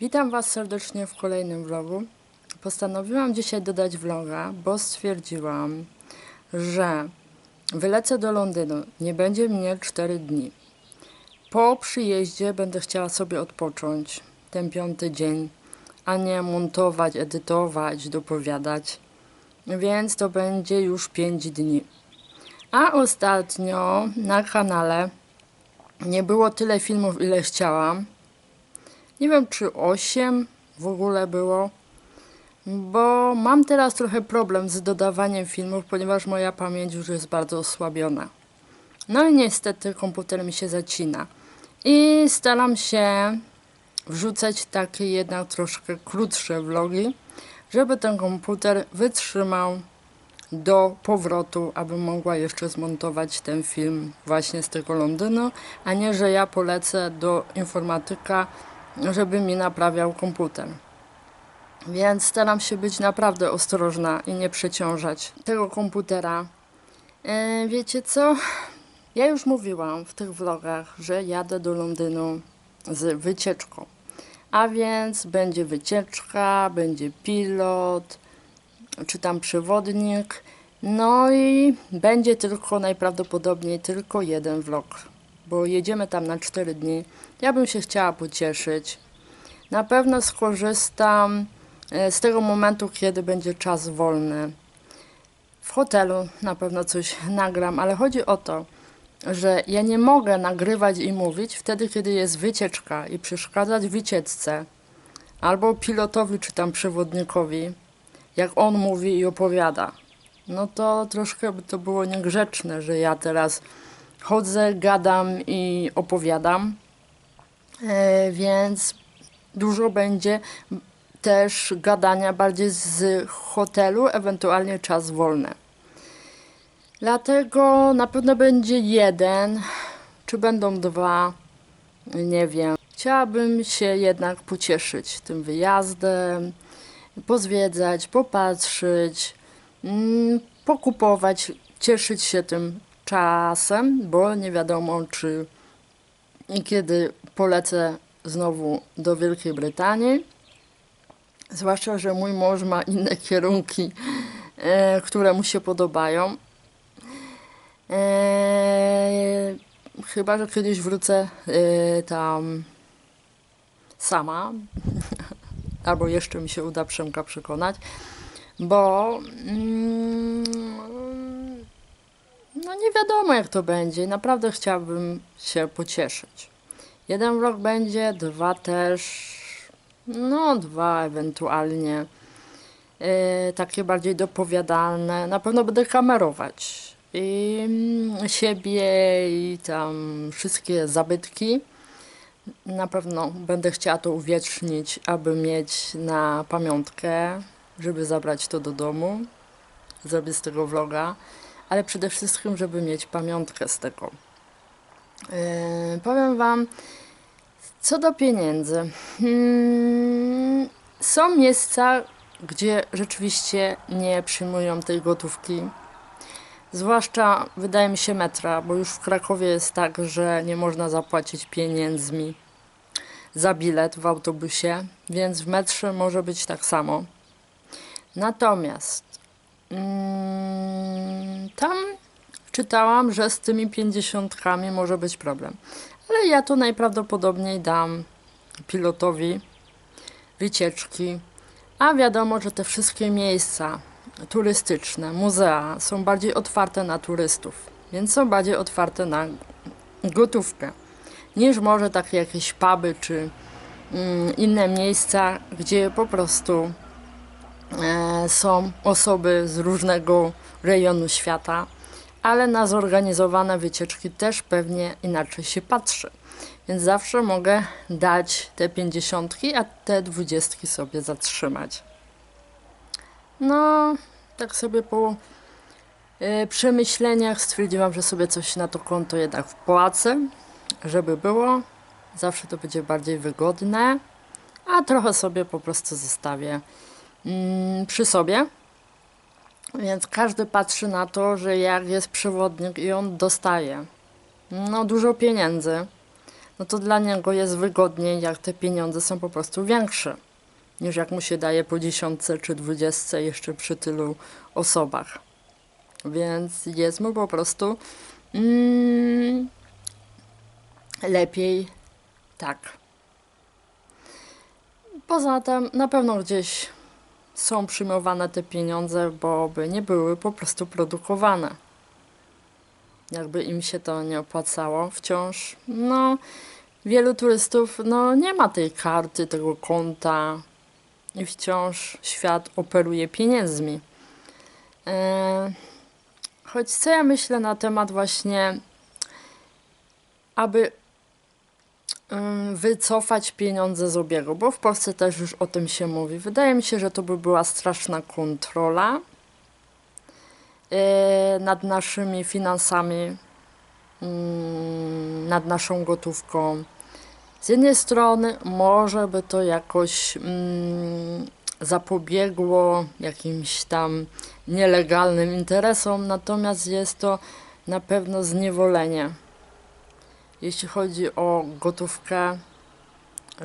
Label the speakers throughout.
Speaker 1: Witam Was serdecznie w kolejnym vlogu. Postanowiłam dzisiaj dodać vloga, bo stwierdziłam, że wylecę do Londynu. Nie będzie mnie 4 dni. Po przyjeździe będę chciała sobie odpocząć ten piąty dzień, a nie montować, edytować, dopowiadać. Więc to będzie już 5 dni. A ostatnio na kanale nie było tyle filmów, ile chciałam. Nie wiem, czy 8 w ogóle było, bo mam teraz trochę problem z dodawaniem filmów, ponieważ moja pamięć już jest bardzo osłabiona. No i niestety komputer mi się zacina. I staram się wrzucać takie jednak troszkę krótsze vlogi, żeby ten komputer wytrzymał do powrotu, abym mogła jeszcze zmontować ten film właśnie z tego Londynu, a nie, że ja polecę do informatyka, żeby mi naprawiał komputer. Więc staram się być naprawdę ostrożna i nie przeciążać tego komputera. E, wiecie co? Ja już mówiłam w tych vlogach, że jadę do Londynu z wycieczką. A więc będzie wycieczka, będzie pilot, czy tam przewodnik. No i będzie tylko najprawdopodobniej tylko jeden vlog, bo jedziemy tam na 4 dni. Ja bym się chciała pocieszyć. Na pewno skorzystam e, z tego momentu, kiedy będzie czas wolny. W hotelu na pewno coś nagram, ale chodzi o to, że ja nie mogę nagrywać i mówić wtedy, kiedy jest wycieczka i przeszkadzać wycieczce albo pilotowi czy tam przewodnikowi, jak on mówi i opowiada. No to troszkę by to było niegrzeczne, że ja teraz chodzę, gadam i opowiadam. E, więc dużo będzie też gadania bardziej z hotelu, ewentualnie czas wolny. Dlatego na pewno będzie jeden, czy będą dwa, nie wiem. Chciałabym się jednak pocieszyć tym wyjazdem, pozwiedzać, popatrzeć, mm, pokupować, cieszyć się tym czasem, bo nie wiadomo, czy i kiedy polecę znowu do Wielkiej Brytanii. Zwłaszcza, że mój mąż ma inne kierunki, e, które mu się podobają. E, chyba, że kiedyś wrócę e, tam sama, albo jeszcze mi się uda Przemka przekonać, bo mm, no nie wiadomo jak to będzie. Naprawdę chciałabym się pocieszyć. Jeden vlog będzie, dwa też, no dwa ewentualnie. Yy, takie bardziej dopowiadalne. Na pewno będę kamerować. I mm, siebie i tam wszystkie zabytki. Na pewno będę chciała to uwiecznić, aby mieć na pamiątkę, żeby zabrać to do domu. Zrobię z tego vloga, ale przede wszystkim, żeby mieć pamiątkę z tego. Yy, powiem Wam, co do pieniędzy. Hmm, są miejsca, gdzie rzeczywiście nie przyjmują tej gotówki. Zwłaszcza wydaje mi się metra, bo już w Krakowie jest tak, że nie można zapłacić pieniędzmi za bilet w autobusie, więc w metrze może być tak samo. Natomiast tam czytałam, że z tymi pięćdziesiątkami może być problem. Ale ja to najprawdopodobniej dam pilotowi wycieczki. A wiadomo, że te wszystkie miejsca turystyczne, muzea są bardziej otwarte na turystów, więc są bardziej otwarte na gotówkę niż może takie jakieś puby czy mm, inne miejsca, gdzie po prostu są osoby z różnego rejonu świata, ale na zorganizowane wycieczki też pewnie inaczej się patrzy. Więc zawsze mogę dać te pięćdziesiątki, a te dwudziestki sobie zatrzymać. No, tak sobie po e, przemyśleniach stwierdziłam, że sobie coś na to konto jednak wpłacę, żeby było. Zawsze to będzie bardziej wygodne, a trochę sobie po prostu zostawię przy sobie. Więc każdy patrzy na to, że jak jest przewodnik i on dostaje no, dużo pieniędzy no to dla niego jest wygodniej, jak te pieniądze są po prostu większe, niż jak mu się daje po dziesiątce czy dwudziestce jeszcze przy tylu osobach. Więc jest mu po prostu mm, lepiej tak. Poza tym na pewno gdzieś są przyjmowane te pieniądze, bo by nie były po prostu produkowane. Jakby im się to nie opłacało wciąż. No, wielu turystów no, nie ma tej karty, tego konta i wciąż świat operuje pieniędzmi. E, choć co ja myślę na temat właśnie, aby wycofać pieniądze z obiegu, bo w Polsce też już o tym się mówi. Wydaje mi się, że to by była straszna kontrola e, nad naszymi finansami, mm, nad naszą gotówką. Z jednej strony może by to jakoś mm, zapobiegło jakimś tam nielegalnym interesom, natomiast jest to na pewno zniewolenie jeśli chodzi o gotówkę,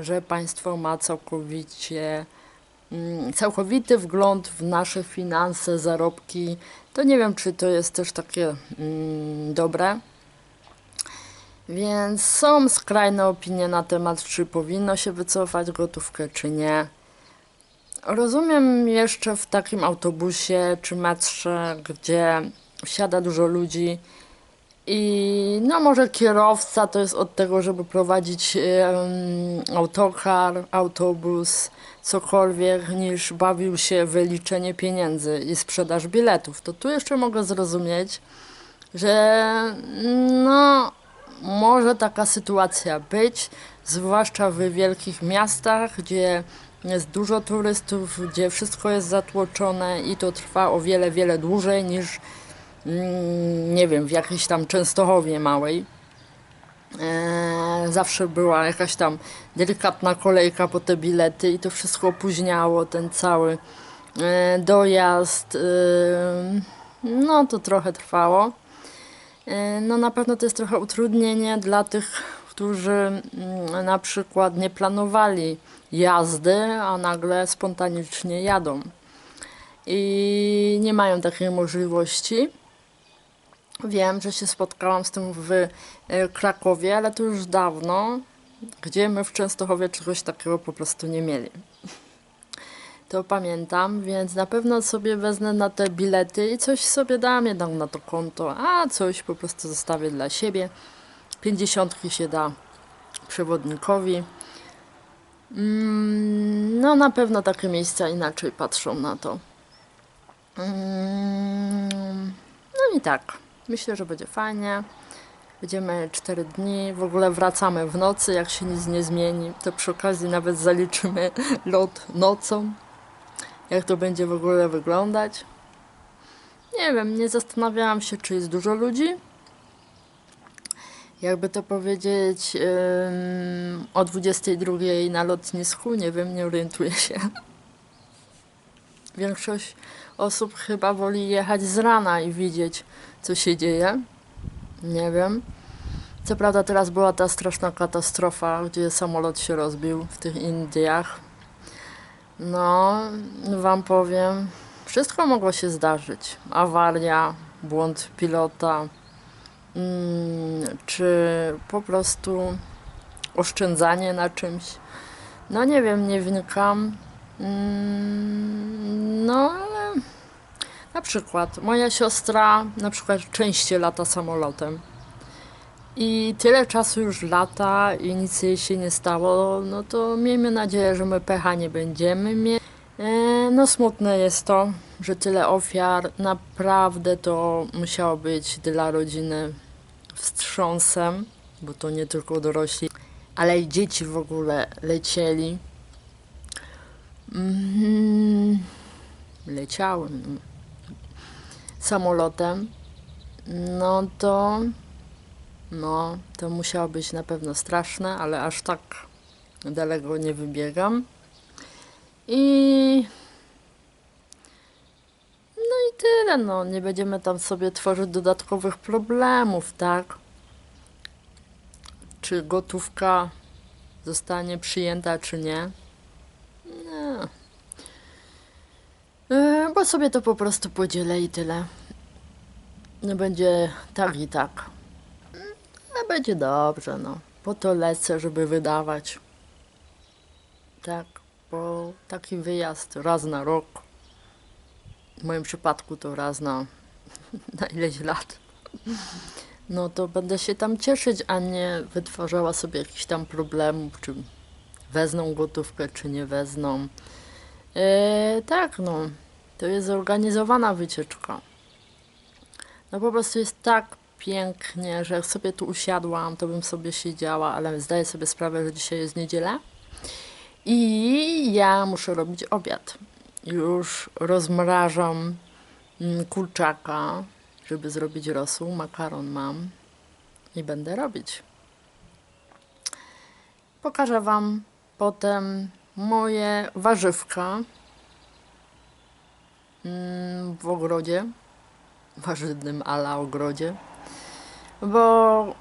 Speaker 1: że państwo ma całkowicie mm, całkowity wgląd w nasze finanse, zarobki, to nie wiem, czy to jest też takie mm, dobre. Więc są skrajne opinie na temat, czy powinno się wycofać gotówkę, czy nie. Rozumiem jeszcze w takim autobusie czy metrze, gdzie wsiada dużo ludzi i no może kierowca to jest od tego, żeby prowadzić em, autokar, autobus, cokolwiek, niż bawił się w liczenie pieniędzy i sprzedaż biletów. To tu jeszcze mogę zrozumieć, że no może taka sytuacja być, zwłaszcza w wielkich miastach, gdzie jest dużo turystów, gdzie wszystko jest zatłoczone i to trwa o wiele, wiele dłużej niż nie wiem, w jakiejś tam Częstochowie małej. E, zawsze była jakaś tam delikatna kolejka po te bilety i to wszystko opóźniało ten cały e, dojazd. E, no to trochę trwało. No na pewno to jest trochę utrudnienie dla tych, którzy mm, na przykład nie planowali jazdy, a nagle spontanicznie jadą. I nie mają takiej możliwości. Wiem, że się spotkałam z tym w e, Krakowie, ale to już dawno, gdzie my w Częstochowie czegoś takiego po prostu nie mieli. To pamiętam, więc na pewno sobie wezmę na te bilety i coś sobie dam jednak na to konto, a coś po prostu zostawię dla siebie. Pięćdziesiątki się da przewodnikowi. Mm, No na pewno takie miejsca inaczej patrzą na to. Mm, No i tak, myślę, że będzie fajnie. Będziemy 4 dni, w ogóle wracamy w nocy, jak się nic nie zmieni. To przy okazji nawet zaliczymy lot nocą. Jak to będzie w ogóle wyglądać. Nie wiem, nie zastanawiałam się, czy jest dużo ludzi. Jakby to powiedzieć, ym, o 22 na lotnisku, nie wiem, nie orientuję się. Większość osób chyba woli jechać z rana i widzieć, co się dzieje. Nie wiem. Co prawda teraz była ta straszna katastrofa, gdzie samolot się rozbił w tych Indiach. No, wam powiem, wszystko mogło się zdarzyć. Awaria, błąd pilota, mm, czy po prostu oszczędzanie na czymś. No nie wiem, nie wnikam. Mm, No na przykład moja siostra na przykład częściej lata samolotem. I tyle czasu już lata i nic jej się nie stało, no to miejmy nadzieję, że my pecha nie będziemy mieć. E, No smutne jest to, że tyle ofiar. Naprawdę to musiało być dla rodziny wstrząsem, bo to nie tylko dorośli, ale i dzieci w ogóle lecieli. Mhm. Leciały no. Samolotem. No to no, to musiało być na pewno straszne, ale aż tak daleko nie wybiegam. I. No i tyle, no. Nie będziemy tam sobie tworzyć dodatkowych problemów, tak? czy gotówka zostanie przyjęta, czy nie. Bo sobie to po prostu podzielę i tyle. No będzie tak i tak. A będzie dobrze, no. Po to lecę, żeby wydawać. Tak, bo taki wyjazd raz na rok. W moim przypadku to raz na, na ileś lat. No to będę się tam cieszyć, a nie wytwarzała sobie jakichś tam problemów, czy wezmą gotówkę, czy nie wezmą. E, tak, no. To jest zorganizowana wycieczka. No po prostu jest tak pięknie, że jak sobie tu usiadłam, to bym sobie siedziała, ale zdaję sobie sprawę, że dzisiaj jest niedziela. I ja muszę robić obiad. Już rozmrażam mm, kurczaka, żeby zrobić rosół. Makaron mam i będę robić. Pokażę Wam potem moje warzywka w ogrodzie, warzywnym ala ogrodzie, bo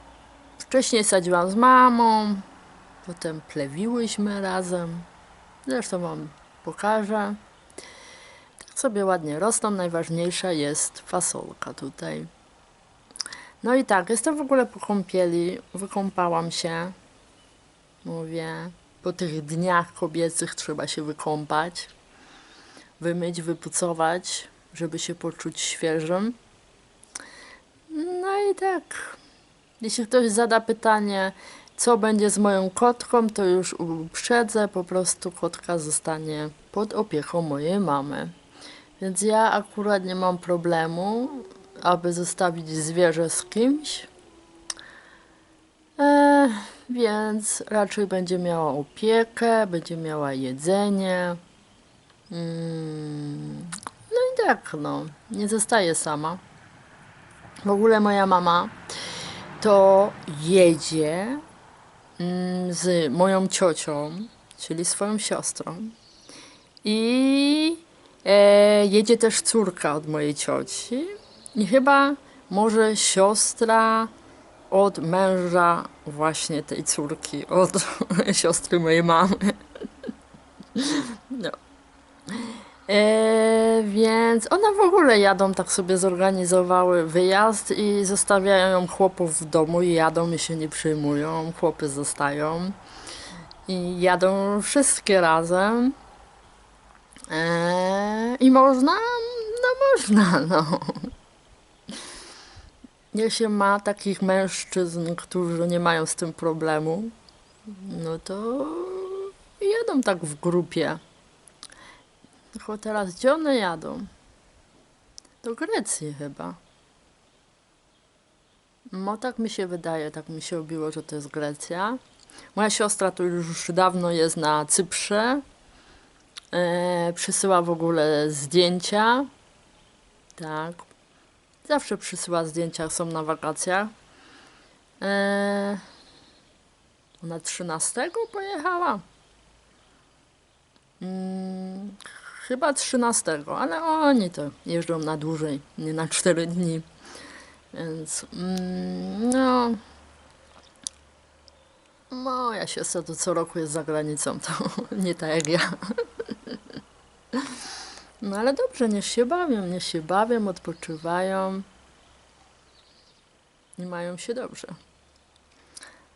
Speaker 1: wcześniej sadziłam z mamą, potem plewiłyśmy razem. Zresztą Wam pokażę. Tak sobie ładnie rosną. Najważniejsza jest fasolka tutaj. No i tak, jestem w ogóle po kąpieli. Wykąpałam się. Mówię, po tych dniach kobiecych trzeba się wykąpać. Wymyć, wypucować, żeby się poczuć świeżym. No i tak. Jeśli ktoś zada pytanie, co będzie z moją kotką, to już uprzedzę, po prostu kotka zostanie pod opieką mojej mamy. Więc ja akurat nie mam problemu, aby zostawić zwierzę z kimś. E, więc raczej będzie miała opiekę, będzie miała jedzenie. Mm, no i tak, no, nie zostaje sama. W ogóle moja mama to jedzie mm, z moją ciocią, czyli swoją siostrą. I e, jedzie też córka od mojej cioci. I chyba może siostra od męża właśnie tej córki, od siostry mojej mamy. No. E, więc one w ogóle jadą, tak sobie zorganizowały wyjazd i zostawiają ją chłopów w domu i jadą i się nie przyjmują. Chłopy zostają i jadą wszystkie razem. E, I można? No można, no. Jak się ma takich mężczyzn, którzy nie mają z tym problemu, no to jadą tak w grupie. Tylko teraz gdzie one jadą? Do Grecji chyba. No tak mi się wydaje, tak mi się obiło, że to jest Grecja. Moja siostra tu już dawno jest na Cyprze. E, przysyła w ogóle zdjęcia. Tak. Zawsze przysyła zdjęcia, są na wakacjach. E, ona 13 pojechała. Mm, chyba 13, ale oni to jeżdżą na dłużej, nie na 4 dni. Więc mm, no. Moja siostra to co roku jest za granicą, to nie tak jak ja. No ale dobrze, niech się bawią, niech się bawią, odpoczywają i mają się dobrze.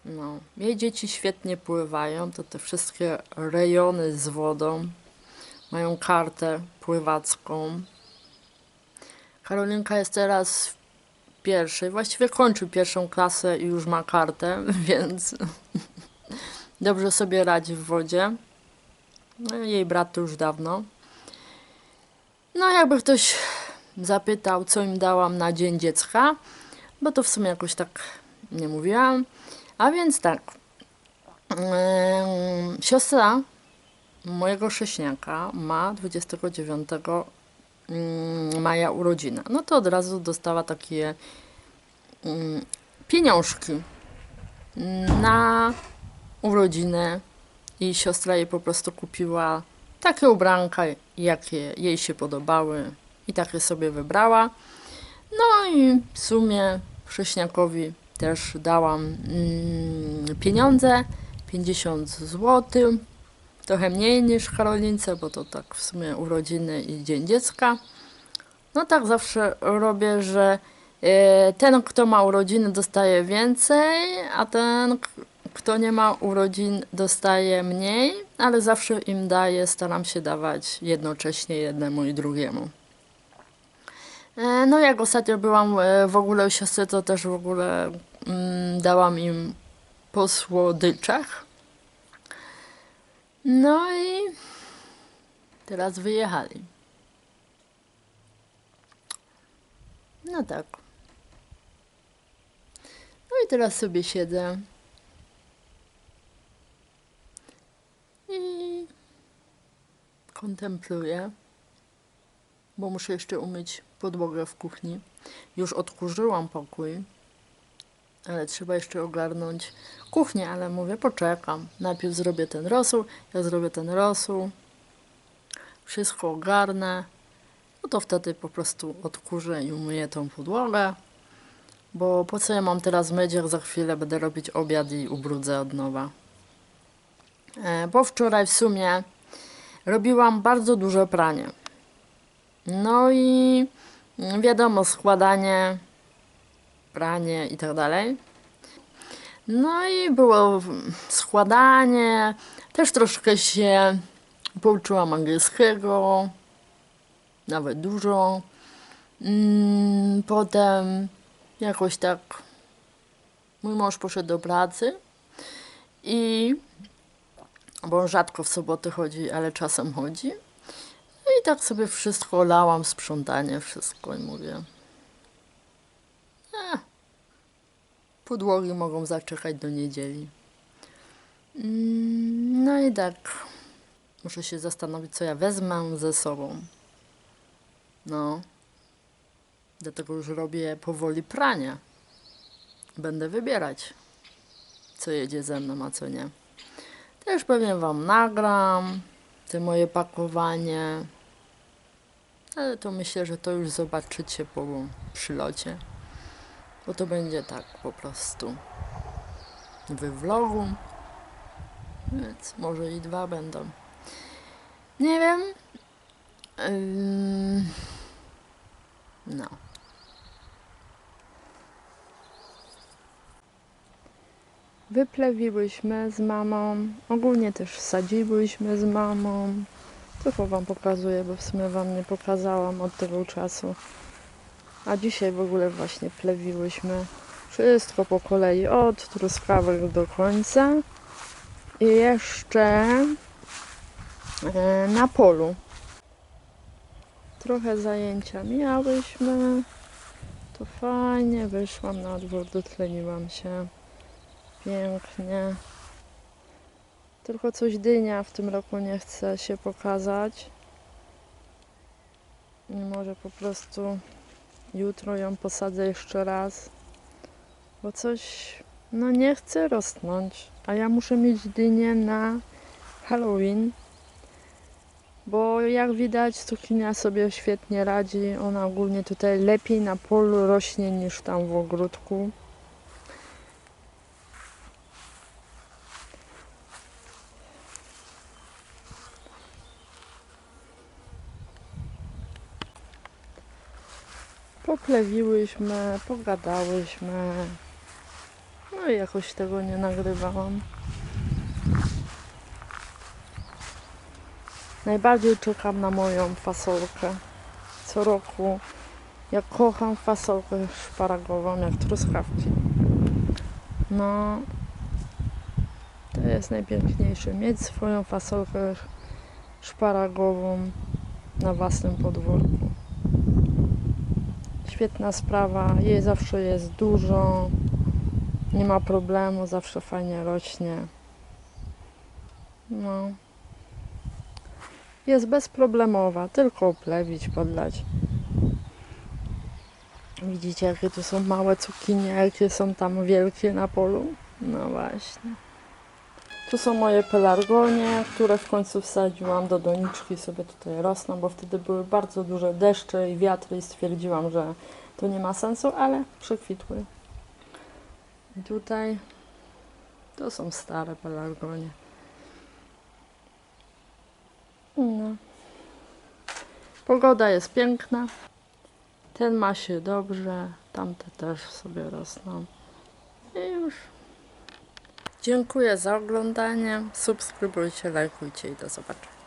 Speaker 1: No, jej dzieci świetnie pływają, to te wszystkie rejony z wodą mają kartę pływacką. Karolinka jest teraz w pierwszej, właściwie kończy pierwszą klasę i już ma kartę, więc dobrze sobie radzi w wodzie. No, jej brat to już dawno. No, jakby ktoś zapytał, co im dałam na Dzień Dziecka, bo to w sumie jakoś tak nie mówiłam. A więc tak, siostra mojego sześniaka ma 29 mm, maja urodziny. No to od razu dostała takie mm, pieniążki na urodziny i siostra jej po prostu kupiła takie ubranka, jakie jej się podobały i takie sobie wybrała. No i w sumie Krześniakowi też dałam mm, pieniądze, 50 zł, trochę mniej niż Karolince, bo to tak w sumie urodziny i Dzień Dziecka. No tak zawsze robię, że e, ten, kto ma urodziny, dostaje więcej, a ten, kto nie ma urodzin, dostaje mniej, ale zawsze im daję, staram się dawać jednocześnie jednemu i drugiemu. E, No jak ostatnio byłam e, w ogóle u siostry, to też w ogóle mm, dałam im po słodyczach. No i teraz wyjechali. No tak. No i teraz sobie siedzę. I kontempluję, bo muszę jeszcze umyć podłogę w kuchni. Już odkurzyłam pokój, ale trzeba jeszcze ogarnąć kuchnię, ale mówię, poczekam. Najpierw zrobię ten rosół, ja zrobię ten rosół, wszystko ogarnę, no to wtedy po prostu odkurzę i umyję tą podłogę. Bo po co ja mam teraz myć, jak za chwilę będę robić obiad i ubrudzę od nowa. E, Bo wczoraj w sumie robiłam bardzo duże pranie. No i mm, wiadomo, składanie, pranie i tak dalej. No i było składanie, też troszkę się pouczyłam angielskiego, nawet dużo. Mm, Potem jakoś tak mój mąż poszedł do pracy i bo rzadko w soboty chodzi, ale czasem chodzi. No i tak sobie wszystko lałam, sprzątanie, wszystko i mówię. E, podłogi mogą zaczekać do niedzieli. Mm, No i tak. Muszę się zastanowić, co ja wezmę ze sobą. No. Dlatego już robię powoli pranie. Będę wybierać, co jedzie ze mną, a co nie. Też pewnie Wam nagram te moje pakowanie. Ale to myślę, że to już zobaczycie po przylocie. Bo to będzie tak po prostu we vlogu. Więc może i dwa będą. Nie wiem. No. Wyplewiłyśmy z mamą. Ogólnie też sadziłyśmy z mamą. Tylko wam pokazuję, bo w sumie wam nie pokazałam od tego czasu. A dzisiaj w ogóle właśnie plewiłyśmy wszystko po kolei, od truskawek do końca. I jeszcze e, na polu. Trochę zajęcia miałyśmy. To fajnie, wyszłam na dwór, dotleniłam się. Pięknie. Tylko coś dynia w tym roku nie chce się pokazać. I może po prostu jutro ją posadzę jeszcze raz. Bo coś, no nie chce rosnąć. A ja muszę mieć dynię na Halloween. Bo jak widać, cukinia sobie świetnie radzi. Ona ogólnie tutaj lepiej na polu rośnie niż tam w ogródku. Poplewiłyśmy, pogadałyśmy. No i jakoś tego nie nagrywałam. Najbardziej czekam na moją fasolkę. Co roku. Ja kocham fasolkę szparagową jak truskawki. No, to jest najpiękniejsze. Mieć swoją fasolkę szparagową na własnym podwórku. Świetna sprawa. Jej zawsze jest dużo. Nie ma problemu, zawsze fajnie rośnie. No. Jest bezproblemowa, tylko oplewić, podlać. Widzicie, jakie tu są małe cukinie, jakie są tam wielkie na polu? No właśnie. Tu są moje pelargonie, które w końcu wsadziłam do doniczki, sobie tutaj rosną, bo wtedy były bardzo duże deszcze i wiatry i stwierdziłam, że to nie ma sensu, ale przekwitły. I tutaj to są stare pelargonie. No. Pogoda jest piękna. Ten ma się dobrze, tamte też sobie rosną. I już Dziękuję za oglądanie, subskrybujcie, lajkujcie i do zobaczenia.